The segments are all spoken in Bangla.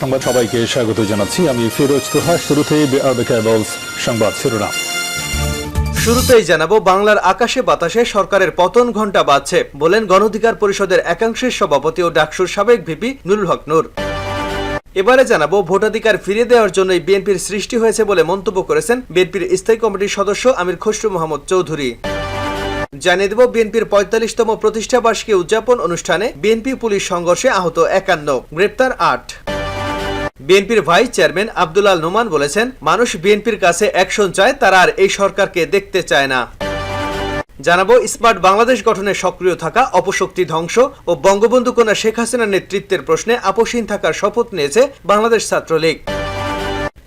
সংবাদ সবাইকে স্বাগত জানাচ্ছি। আমি ফিরোজ তোহা কেবলস সংবাদ শিরোনাম। শুরুতেই জানাব, বাংলার আকাশে বাতাসে সরকারের পতন ঘণ্টা বাজছে, বলেন গণঅধিকার পরিষদের একাংশের সভাপতি ও ডাকসুর সাবেক ভিপি নুরুল হক নূর। এবারে জানাব, ভোটাধিকার ফিরিয়ে দেওয়ার জন্যই বিএনপির সৃষ্টি হয়েছে বলে মন্তব্য করেছেন বিএনপির স্থায়ী কমিটির সদস্য আমির খসরু মোহাম্মদ চৌধুরী। জানিয়ে দেব, বিএনপির পঁয়তাল্লিশতম প্রতিষ্ঠা বার্ষিকী উদযাপন অনুষ্ঠানে বিএনপি পুলিশ সংঘর্ষে আহত একান্ন, গ্রেপ্তার আট। বিএনপির ভাইস চেয়ারম্যান আব্দুলাল নোমান বলেছেন, মানুষ বিএনপির কাছে অ্যাকশন চায়, তারা আর এই সরকারকে দেখতে চায় না। জানাব, স্মার্ট বাংলাদেশ গঠনে সক্রিয় থাকা, অপশক্তি ধ্বংস ও বঙ্গবন্ধু কন্যা শেখ হাসিনার নেতৃত্বের প্রশ্নে আপোষহীন থাকার শপথ নিয়েছে বাংলাদেশ ছাত্রলীগ।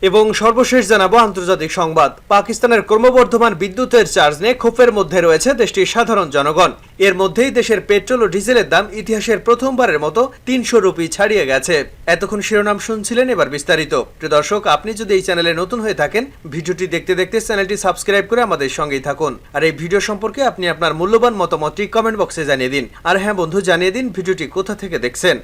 এবং সর্বশেষ জানাব আন্তর্জাতিক সংবাদ। পাকিস্তানের ক্রমবর্ধমান বিদ্যুতের চার্জ নিয়ে ক্ষোভের মধ্যে রয়েছে দেশটির সাধারণ জনগণ। এর মধ্যেই দেশের পেট্রোল ও ডিজেলের দাম ইতিহাসের প্রথমবারের মতো তিনশো রুপি ছাড়িয়ে গেছে। এতক্ষণ শিরোনাম শুনছিলেন এবার বিস্তারিত। প্রিয় দর্শক, আপনি যদি এই চ্যানেলে নতুন হয়ে থাকেন, ভিডিওটি দেখতে দেখতে চ্যানেলটি সাবস্ক্রাইব করে আমাদের সঙ্গেই থাকুন। আর এই ভিডিও সম্পর্কে আপনি আপনার মূল্যবান মতামতটি কমেন্ট বক্সে জানিয়ে দিন। আর হ্যাঁ বন্ধু, জানিয়ে দিন ভিডিওটি কোথা থেকে দেখছেন।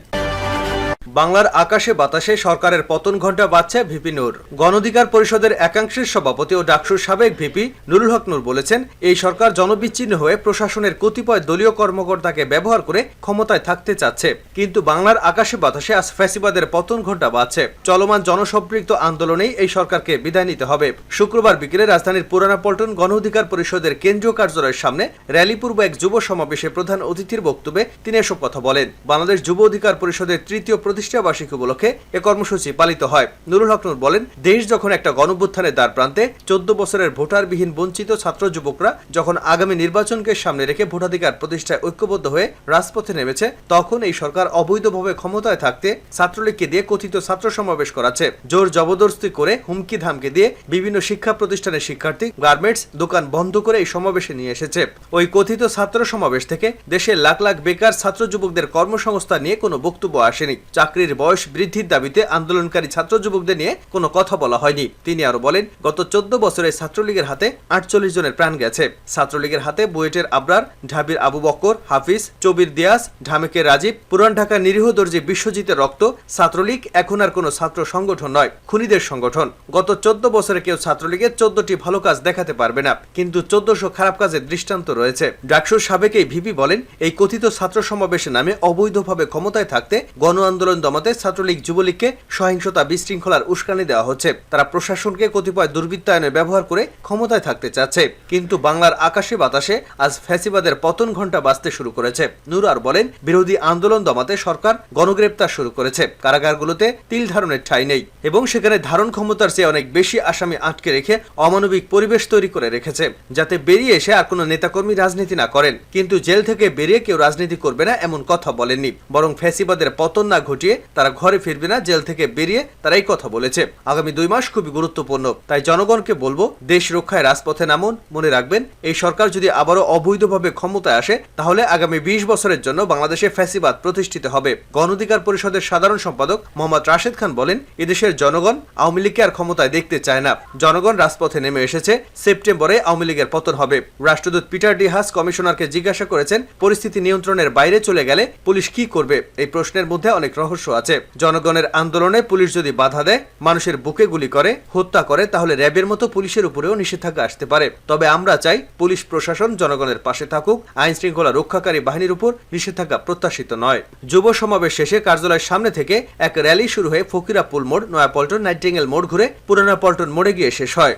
বাংলার আকাশে বাতাসে সরকারের পতন ঘণ্টা বাজছে ভিপি নূর। গণঅধিকার পরিষদের একাংশের সভাপতি ও ডাকসুর সাবেক ভিপি নুরুল হক নূর বলেছেন, এই সরকার জনবিচ্ছিন্ন হয়ে প্রশাসনের কতিপয় দলীয় কর্মকর্তাকে ব্যবহার করে ক্ষমতায় থাকতে চাচ্ছে। কিন্তু বাংলার আকাশে বাতাসে আজ ফ্যাসিবাদের পতন ঘণ্টা বাজছে। চলমান জনসম্পৃক্ত আন্দোলনেই এই সরকারকে বিদায় নিতে হবে। শুক্রবার বিকেলে রাজধানীর পুরানা পল্টন গণ অধিকার পরিষদের কেন্দ্রীয় কার্যালয়ের সামনে র্যালিপূর্ব এক যুব সমাবেশে প্রধান অতিথির বক্তব্যে তিনি এসব কথা বলেন। বাংলাদেশ যুব অধিকার পরিষদের তৃতীয় প্রতিষ্ঠা বার্ষিকী উপলক্ষে এ কর্মসূচি পালিত হয়। নুরুল হক নূর বলেন, দেশ যখন একটা গণভ্যুত্থানের দ্বার প্রান্তে, চোদ্দ বছরের ভোটারবিহীন বঞ্চিত ছাত্র যুবকরা যখন আগামী নির্বাচনকে সামনে রেখে ভোটাধিকার প্রতিষ্ঠায় ঐক্যবদ্ধ হয়ে রাজপথে নেমেছে, তখন এই সরকার অবৈধভাবে ক্ষমতায় থাকতে ছাত্রলীগকে দিয়ে কথিত ছাত্র সমাবেশ করাচ্ছে। জোর জবরদস্তি করে হুমকি ধামকে দিয়ে বিভিন্ন শিক্ষা প্রতিষ্ঠানের শিক্ষার্থী গার্মেন্টস দোকান বন্ধ করে এই সমাবেশে নিয়ে এসেছে। ওই কথিত ছাত্র সমাবেশ থেকে দেশের লাখ লাখ বেকার ছাত্র যুবকদের কর্মসংস্থান নিয়ে কোনো বক্তব্য আসেনি। চাকরির বয়স বৃদ্ধির দাবিতে আন্দোলনকারী ছাত্র যুবকদের নিয়ে কোনো কথা বলা হয়নি। তিনি আরও বলেন, গত চোদ্দ বছরে ছাত্রলীগের হাতে আটচল্লিশ জনের প্রাণ গেছে। ছাত্রলীগের হাতে বুয়েটের আবরার, ঢাবির আবু বক্কর, হাফিজ, চবির দিয়াস, ঢামেকের রাজীব, পুরান ঢাকার নিরীহ দর্জি বিশ্বজিতের রক্ত, ছাত্রলীগ এখন আর কোনো ছাত্র সংগঠন নয়, খুনিদের সংগঠন। গত চোদ্দ বছরে কেউ ছাত্রলীগের চোদ্দটি ভালো কাজ দেখাতে পারবে না, কিন্তু চোদ্দশো খারাপ কাজের দৃষ্টান্ত রয়েছে। ডাকসুর সাবেক এই ভিপি বলেন, এই কথিত ছাত্র সমাবেশের নামে অবৈধভাবে ক্ষমতায় থাকতে গণ আন্দোলন দমাতে ছাত্রলীগ যুবলীগকে সহিংসতা বিশৃঙ্খলার উস্কানি দেওয়া হচ্ছে। তারা প্রশাসনকে কতিপয় দুর্বৃত্তায়নে ব্যবহার করে ক্ষমতায় থাকতে চাচ্ছে। কিন্তু বাংলার আকাশে বাতাসে আজ ফ্যাসিবাদের পতন ঘণ্টা বাজতে শুরু করেছে। নূর আর বলেন, বিরোধী আন্দোলন দমাতে সরকার গণগ্রেপ্তার শুরু করেছে। কারাগারগুলোতে তিল ধারণের ঠাঁই নেই এবং সেখানে ধারণ ক্ষমতার চেয়ে অনেক বেশি আসামি আটকে রেখে অমানবিক পরিবেশ তৈরি করে রেখেছে, যাতে বেরিয়ে এসে আর কোনো নেতাকর্মী রাজনীতি না করেন। কিন্তু জেল থেকে বেরিয়ে কেউ রাজনীতি করবে না এমন কথা বলেননি। বরং ফ্যাসিবাদের পতন না ঘটিয়ে তারা ঘরে ফিরবে না, জেল থেকে বেরিয়ে তারা এই কথা বলেছে। আগামী দুই মাস খুবই গুরুত্বপূর্ণ। তাই জনগণকে বলব, দেশ রক্ষায় রাজপথে নামুন, মনে রাখবেন, এই সরকার যদি আবারও অবৈধভাবে ক্ষমতায় আসে, তাহলে আগামী বিশ বছরের জন্য বাংলাদেশে ফ্যাসিবাদ প্রতিষ্ঠিত হবে। গণ অধিকার পরিষদের সাধারণ সম্পাদক মোহাম্মদ রাশেদ খান বলেন, এদেশের জনগণ আওয়ামী লীগকে আর ক্ষমতায় দেখতে চায় না। জনগণ রাজপথে নেমে এসেছে, সেপ্টেম্বরে আওয়ামী লীগের পতন হবে। রাষ্ট্রদূত পিটার ডি হাস কমিশনারকে জিজ্ঞাসা করেছেন, পরিস্থিতি নিয়ন্ত্রণের বাইরে চলে গেলে পুলিশ কি করবে? এই প্রশ্নের মধ্যে অনেক রহস্য আছে। জনগণের আন্দোলনে পুলিশ যদি বাধা দেয়, মানুষের বুকে গুলি করে, হত্যা করে, তাহলে র্যাবের মতো পুলিশের উপরেও নিষেধাজ্ঞা আসতে পারে। তবে আমরা চাই পুলিশ প্রশাসন জনগণের পাশে থাকুক আইন শৃঙ্খলা রক্ষাকারী বাহিনীর উপর নিষেধাজ্ঞা প্রত্যাশিত নয়। যুব সমাবেশ শেষে কার্যালয়ের সামনে থেকে এক র্যালি শুরু হয়ে ফকিরাপুল মোড়, নয়াপল্টন, নাইটিঙ্গেল মোড় ঘুরে পুরানা পল্টন মোড়ে গিয়ে শেষ হয়।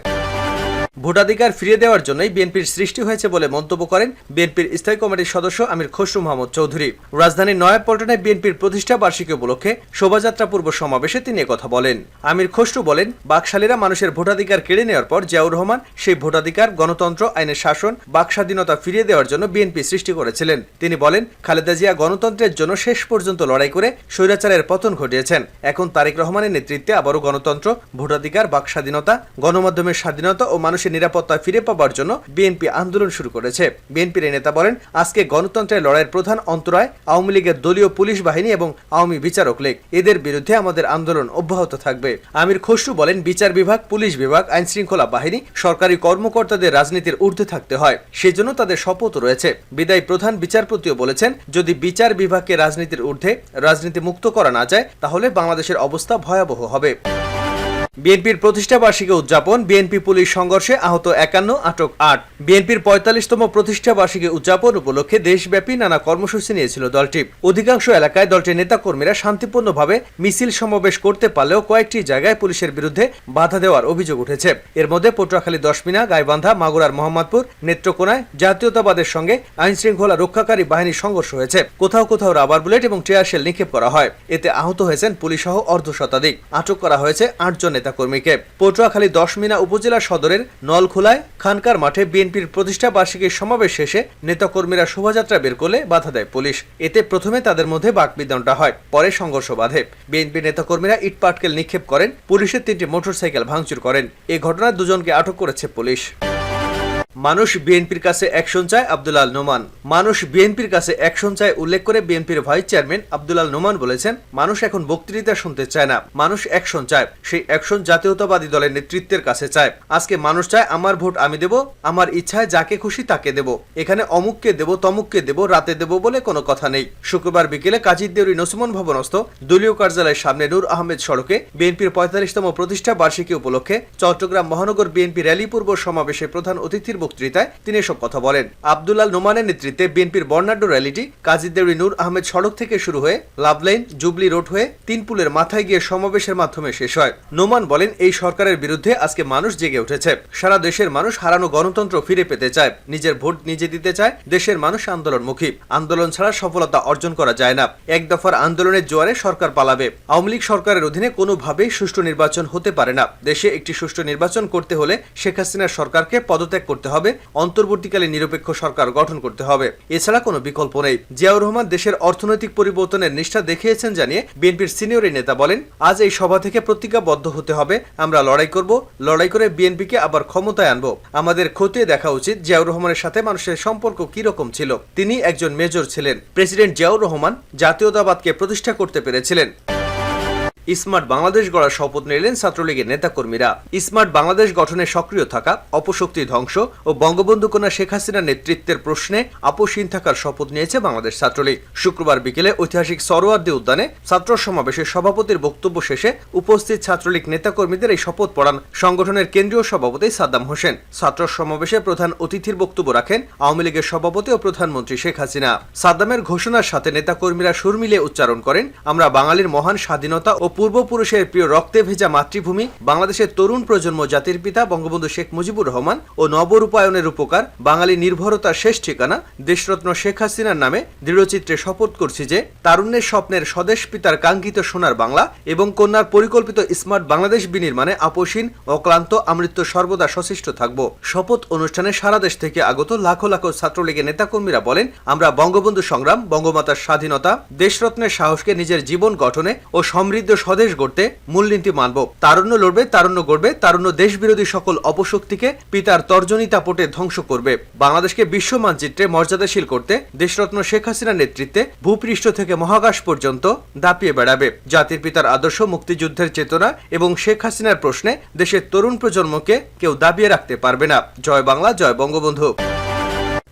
ভোটাধিকার ফিরিয়ে দেওয়ার জন্যই বিএনপির সৃষ্টি হয়েছে বলে মন্তব্য করেন বিএনপির স্থায়ী কমিটির সদস্য আমির খসরু মোহাম্মদ চৌধুরী। রাজধানীর নয়াপল্টনে বিএনপির প্রতিষ্ঠা বার্ষিকী উপলক্ষে শোভাযাত্রা পূর্ব সমাবেশে তিনি কথা বলেন। আমির খসরু বলেন, বাকশালীরা মানুষের ভোটাধিকার কেড়ে নেওয়ার পর জিয়াউর রহমান সেই ভোটাধিকার, গণতন্ত্র, আইনের শাসন, বাকস্বাধীনতা ফিরিয়ে দেওয়ার জন্য বিএনপি সৃষ্টি করেছিলেন। তিনি বলেন, খালেদা জিয়া গণতন্ত্রের জন্য শেষ পর্যন্ত লড়াই করে স্বৈরাচারের পতন ঘটিয়েছেন। এখন তারেক রহমানের নেতৃত্বে আবারও গণতন্ত্র, ভোটাধিকার, বাকস্বাধীনতা, গণমাধ্যমের স্বাধীনতা ও মানুষ মানুষের নিরাপত্তা ফিরে পাবার জন্য বিএনপি আন্দোলন শুরু করেছে। বিএনপির এই নেতা বলেন, আজকে গণতন্ত্রের লড়াইয়ের প্রধান অন্তরায় আওয়ামী লীগের দলীয় পুলিশ বাহিনী এবং আওয়ামী বিচারক লীগ। এদের বিরুদ্ধে আমাদের আন্দোলন অব্যাহত থাকবে। আমির খসরু বলেন, বিচার বিভাগ, পুলিশ বিভাগ আইন শৃঙ্খলা বাহিনী, সরকারি কর্মকর্তাদের রাজনীতির ঊর্ধ্বে থাকতে হয়। সেজন্য তাদের শপথ রয়েছে। বিদায়ী প্রধান বিচারপতিও বলেছেন, যদি বিচার বিভাগকে রাজনীতির ঊর্ধ্বে রাজনীতি মুক্ত করা না যায়, তাহলে বাংলাদেশের অবস্থা ভয়াবহ হবে। বিএনপির প্রতিষ্ঠা বার্ষিকী উদযাপন, বিএনপি পুলিশ সংঘর্ষে আহত একান্ন, আটক আট। বিএনপির পঁয়তাল্লিশতম প্রতিষ্ঠা বার্ষিকী উদযাপন উপলক্ষে দেশব্যাপী নানা কর্মসূচি নিয়েছিল দলটি। অধিকাংশ এলাকায় দলটির নেতাকর্মীরা শান্তিপূর্ণভাবে মিছিল সমাবেশ করতে পারলেও কয়েকটি জায়গায় পুলিশের বিরুদ্ধে বাধা দেওয়ার অভিযোগ উঠেছে। এর মধ্যে পটুয়াখালী, দশমিনা, গাইবান্ধা, মাগুরার মোহাম্মদপুর, নেত্রকোনায় জাতীয়তাবাদের সঙ্গে আইন শৃঙ্খলা রক্ষাকারী বাহিনীর সংঘর্ষ হয়েছে। কোথাও কোথাও রাবার বুলেট এবং টিয়ারশেল নিক্ষেপ করা হয়। এতে আহত হয়েছেন পুলিশ সহ অর্ধ শতাধিক। আটক করা হয়েছে আটজন নেতাকর্মীকে পটুয়াখালী দশমিনা উপজেলা সদরের নলখোলায় খানকার মাঠে বিএনপির প্রতিষ্ঠা বার্ষিকীর সমাবেশ শেষে নেতাকর্মীরা শোভাযাত্রা বের করলে বাধা দেয় পুলিশ। এতে প্রথমে তাদের মধ্যে বাকবিদণ্ডা হয়, পরে সংঘর্ষ বাধে। বিএনপি নেতাকর্মীরা ইটপাটকেল নিক্ষেপ করেন, পুলিশের তিনটি মোটরসাইকেল ভাঙচুর করেন। এ ঘটনায় দুজনকে আটক করেছে পুলিশ। মানুষ বিএনপির কাছে অ্যাকশন চায় আব্দুলাল নোমান। মানুষ বিএনপির কাছে অ্যাকশন চায় উল্লেখ করে বিএনপির ভাইস চেয়ারম্যান আব্দুলাল নোমান বলেছেন, মানুষ এখন বক্তৃতা শুনতে চায় না, মানুষ অ্যাকশন চায়। সেই অ্যাকশন জাতীয়তাবাদী দলের নেতৃত্বের কাছে চায়। আজকে মানুষ চায়, আমার ভোট আমি দেব, আমার ইচ্ছায় যাকে খুশি তাকে দেব। এখানে অমুককে দেব, তমুককে দেব, রাতে দেব বলে কোনো কথা নেই। শুক্রবার বিকেলে কাজীর দেউরি নসুমন ভবনস্থ দলীয় কার্যালয়ের সামনে নূর আহমেদ সড়কে বিএনপির পঁয়তাল্লিশতম প্রতিষ্ঠা বার্ষিকী উপলক্ষে চট্টগ্রাম মহানগর বিএনপি র্যালি পূর্ব সমাবেশে প্রধান অতিথির বক্তৃতায় তিনি এসব কথা বলেন। আব্দুল্লাল নোমানের নেতৃত্বে বিএনপির বর্ণাঢ্য র্যালিটি কাজীদেউরি নূর আহমেদ সড়ক থেকে শুরু হয়ে লাভলাইন জুবলি রোড হয়ে তিন পুলের মাথায় গিয়ে সমাবেশের মাধ্যমে শেষ হয়। নোমান বলেন, এই সরকারের বিরুদ্ধে আজকে মানুষ জেগে উঠেছে। সারা দেশের মানুষ হারানো গণতন্ত্র ফিরে পেতে চায়। নিজের ভোট নিজে দিতে চায় দেশের মানুষ আন্দোলনমুখী। আন্দোলন ছাড়া সফলতা অর্জন করা যায় না। এক দফার আন্দোলনের জোয়ারে সরকার পালাবে। আওয়ামী লীগ সরকারের অধীনে কোনোভাবেই সুষ্ঠু নির্বাচন হতে পারে না। দেশে একটি সুষ্ঠু নির্বাচন করতে হলে শেখ হাসিনার সরকারকে পদত্যাগ করতে হবে অন্তর্বর্তীকালীন নিরপেক্ষ সরকার গঠন করতে হবে। এছাড়া কোনো বিকল্প নেই। জিয়াউর রহমান দেশের অর্থনৈতিক পরিবর্তনের নিষ্ঠা দেখিয়েছেন জানিয়ে বিএনপির সিনিয়র এই নেতা বলেন, আজ এই সভা থেকে প্রতিজ্ঞাবদ্ধ হতে হবে। আমরা লড়াই করব। লড়াই করে বিএনপিকে আবার ক্ষমতায় আনব। আমাদের খতিয়ে দেখা উচিত জিয়াউর রহমানের সাথে মানুষের সম্পর্ক কি রকম ছিল। তিনি একজন মেজর ছিলেন। প্রেসিডেন্ট জিয়াউর রহমান জাতীয়তাবাদকে প্রতিষ্ঠা করতে পেরেছিলেন। স্মার্ট বাংলাদেশ গড়ার শপথ নিলেন ছাত্রলীগের নেতাকর্মীরা। স্মার্ট বাংলাদেশ গঠনে সক্রিয় থাকা, অপশক্তি ধ্বংস ও বঙ্গবন্ধু কন্যা শেখ হাসিনার নেতৃত্বের প্রশ্নে আপোষহীন থাকার শপথ নিয়েছে বাংলাদেশ ছাত্রলীগ। শুক্রবার বিকেলে ঐতিহাসিক সরোয়ার্দী উদ্যানে ছাত্র সমাবেশে সভাপতির বক্তব্য শেষে উপস্থিত ছাত্রলীগ নেতাকর্মীদের এই শপথ পড়ান সংগঠনের কেন্দ্রীয় সভাপতি সাদ্দাম হোসেন। ছাত্র সমাবেশে প্রধান অতিথির বক্তব্য রাখেন আওয়ামী লীগের সভাপতি ও প্রধানমন্ত্রী শেখ হাসিনা। সাদ্দামের ঘোষণার সাথে নেতাকর্মীরা সুর মিলিয়ে উচ্চারণ করেন, আমরা বাঙালির মহান স্বাধীনতা ও পূর্বপুরুষের প্রিয় রক্তে ভেজা মাতৃভূমি, বাংলাদেশের তরুণ প্রজন্ম জাতির পিতা বঙ্গবন্ধু শেখ মুজিবুর রহমান ও নবরূপায়ণের উপকার, বাঙালি নির্ভরতার শেষ ঠিকানা দেশরত্ন শেখ হাসিনার নামে দৃঢ়চিত্রে শপথ করছি যে, তারুণ্যের স্বপ্নের স্বদেশ পিতার কাঙ্ক্ষিত সোনার বাংলা এবং কন্যার পরিকল্পিত স্মার্ট বাংলাদেশ বিনির্মাণে আপোষহীন, অক্লান্ত আমৃত্য সর্বদা সশিষ্ট থাকব। শপথ অনুষ্ঠানে সারা দেশ থেকে আগত লাখো লাখো ছাত্রলীগের নেতাকর্মীরা বলেন, আমরা বঙ্গবন্ধু সংগ্রাম, বঙ্গমাতার স্বাধীনতা, দেশরত্নের সাহসকে নিজের জীবন গঠনে ও সমৃদ্ধ স্বদেশ গড়তে মূলনীতি মানব। তারুণ্য লড়বে, তারুণ্য গড়বে, তারুণ্য দেশ বিরোধী সকল অপশক্তিকে পিতার তর্জনী তাপটে ধ্বংস করবে। বাংলাদেশকে বিশ্ব মানচিত্রে মর্যাদাশীল করতে দেশরত্ন শেখ হাসিনার নেতৃত্বে ভূপৃষ্ঠ থেকে মহাকাশ পর্যন্ত দাপিয়ে বেড়াবে। জাতির পিতার আদর্শ, মুক্তিযুদ্ধের চেতনা এবং শেখ হাসিনার প্রশ্নে দেশের তরুণ প্রজন্মকে কেউ দাবিয়ে রাখতে পারবে না। জয় বাংলা, জয় বঙ্গবন্ধু।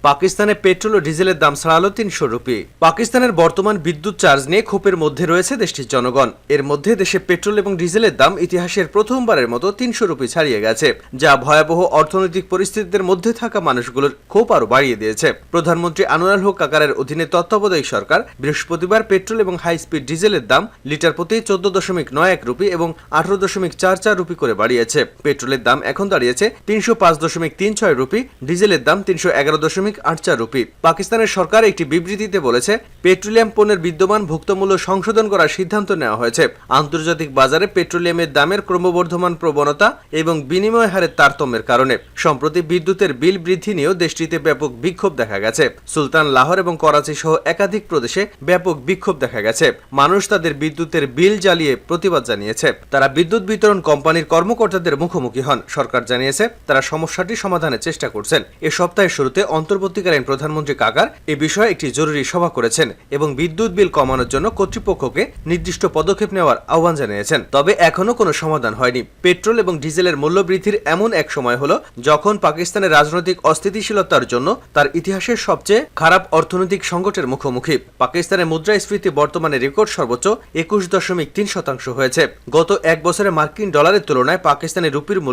পাকিস্তানে পেট্রোল ও ডিজেলের দাম ছাড়ালো তিনশো রুপি। পাকিস্তানের বর্তমান বিদ্যুৎ চার্জ নিয়ে ক্ষোভের মধ্যে রয়েছে দেশটির জনগণ। এর মধ্যে দেশে পেট্রোল এবং ডিজেলের দাম ইতিহাসের প্রথমবারের মতো তিনশো রুপি ছাড়িয়ে গেছে, যা ভয়াবহ অর্থনৈতিক পরিস্থিতির মধ্যে থাকা মানুষগুলোর ক্ষোভ আরও বাড়িয়ে দিয়েছে। প্রধানমন্ত্রী আনোয়ার হক কাকারের অধীনে তত্ত্বাবধায়ক সরকার বৃহস্পতিবার পেট্রোল এবং হাই স্পিড ডিজেলের দাম লিটার প্রতি চোদ্দ দশমিক নয় এক রুপি এবং আঠারো দশমিক চার চার রুপি করে বাড়িয়েছে। পেট্রোলের দাম এখন দাঁড়িয়েছে তিনশো পাঁচ দশমিক তিন ছয় রুপি, ডিজেলের দাম তিনশো এগারো দশমিক দশমিক আট চার রুপি। পাকিস্তানের সরকার একটি বিবৃতিতে বলেছে, পেট্রোলিয়াম পণ্যের বিদ্যমান ভুক্তমূল্য সংশোধন করার সিদ্ধান্ত নেওয়া হয়েছে। আন্তর্জাতিক বাজারে পেট্রোলিয়ামের দামের ক্রমবর্ধমান প্রবণতা এবং বিনিময় হারের তারতম্যের কারণে, সম্প্রতি বিদ্যুতের বিল বৃদ্ধি নিয়েও দেশটিতে ব্যাপক বিক্ষোভ দেখা গেছে। সুলতান লাহোর এবং করাচি সহ একাধিক প্রদেশে ব্যাপক বিক্ষোভ দেখা গেছে। মানুষ তাদের বিদ্যুতের বিল জ্বালিয়ে প্রতিবাদ জানিয়েছে। তারা বিদ্যুৎ বিতরণ কোম্পানির কর্মকর্তাদের মুখোমুখি হন। সরকার জানিয়েছে, তারা সমস্যাটি সমাধানের চেষ্টা করছেন। এ সপ্তাহের শুরুতে অন্তর্বর্তীকালীন প্রধানমন্ত্রী কাকার এ বিষয়ে একটি জরুরি সভা করেছেন এবং বিদ্যুৎ বিল কমানোর জন্য কর্তৃপক্ষকে নির্দিষ্ট পদক্ষেপ নেওয়ার আহ্বান জানিয়েছেন। তবে এখনও কোনো সমাধান হয়নি। পেট্রোল এবং ডিজেলের মূল্য বৃদ্ধির এমন এক সময় হলো যখন পাকিস্তানের রাজনৈতিক অস্থিতিশীলতার জন্য তার ইতিহাসের সবচেয়ে খারাপ অর্থনৈতিক সংকটের মুখোমুখি। পাকিস্তানের মুদ্রাস্ফীতি বর্তমানে রেকর্ড সর্বোচ্চ একুশ দশমিক তিন শতাংশ হয়েছে। গত এক বছরে মার্কিন ডলারের তুলনায় পাকিস্তানের রুপির মূল্য